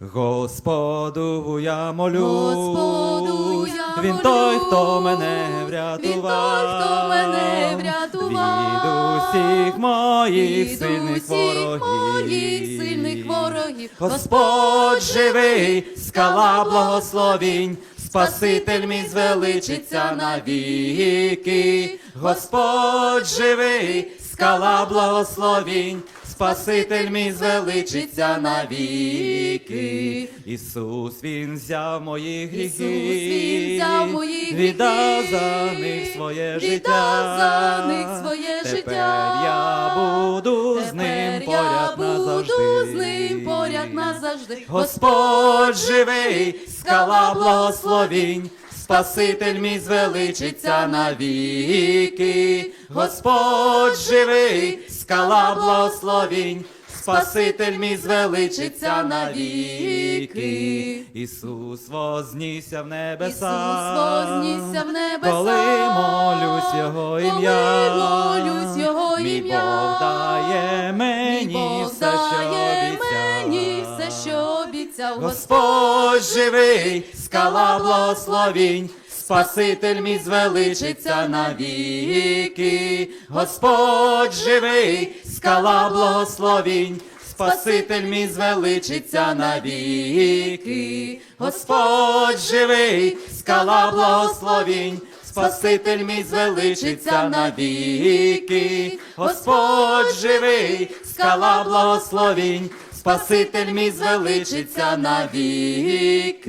Господу я молю, Господу я Він той, хто мене Він врятував, той, хто мене врятував. від усіх моїх Від сильних усіх ворогів. моїх сильних ворогів. Господь живий, скала благословінь, Спаситель мій звеличиться навіки. Господь живий, скала благословінь, Спаситель мій звеличиться навіки. Ісус, Він взяв мої гріхи, Ісус, Він взяв мої гріхи, віддав за них своє віддав життя. за них своє Тепер життя. я буду з ним Тепер я поряд буду з ним поряд назавжди. Господь живий, скала благословінь, Спаситель мій звеличиться навіки. Господь живий, скала благословінь, Спаситель мій звеличиться навіки. Ісус вознісся в небеса, Ісус вознісся в небеса. коли молюсь Його ім'я, молюсь Його Мій ім'я. Бог дає Мій мені Бог все, що дає мені все, що обіцяв Господь живий, скала благословінь, Спаситель мій звеличиться навіки. Господь живий, скала благословінь, Спаситель мій звеличиться навіки. Господь живий, скала благословінь, Спаситель мій звеличиться навіки. Господь живий, скала благословінь, Спаситель мій звеличиться навіки.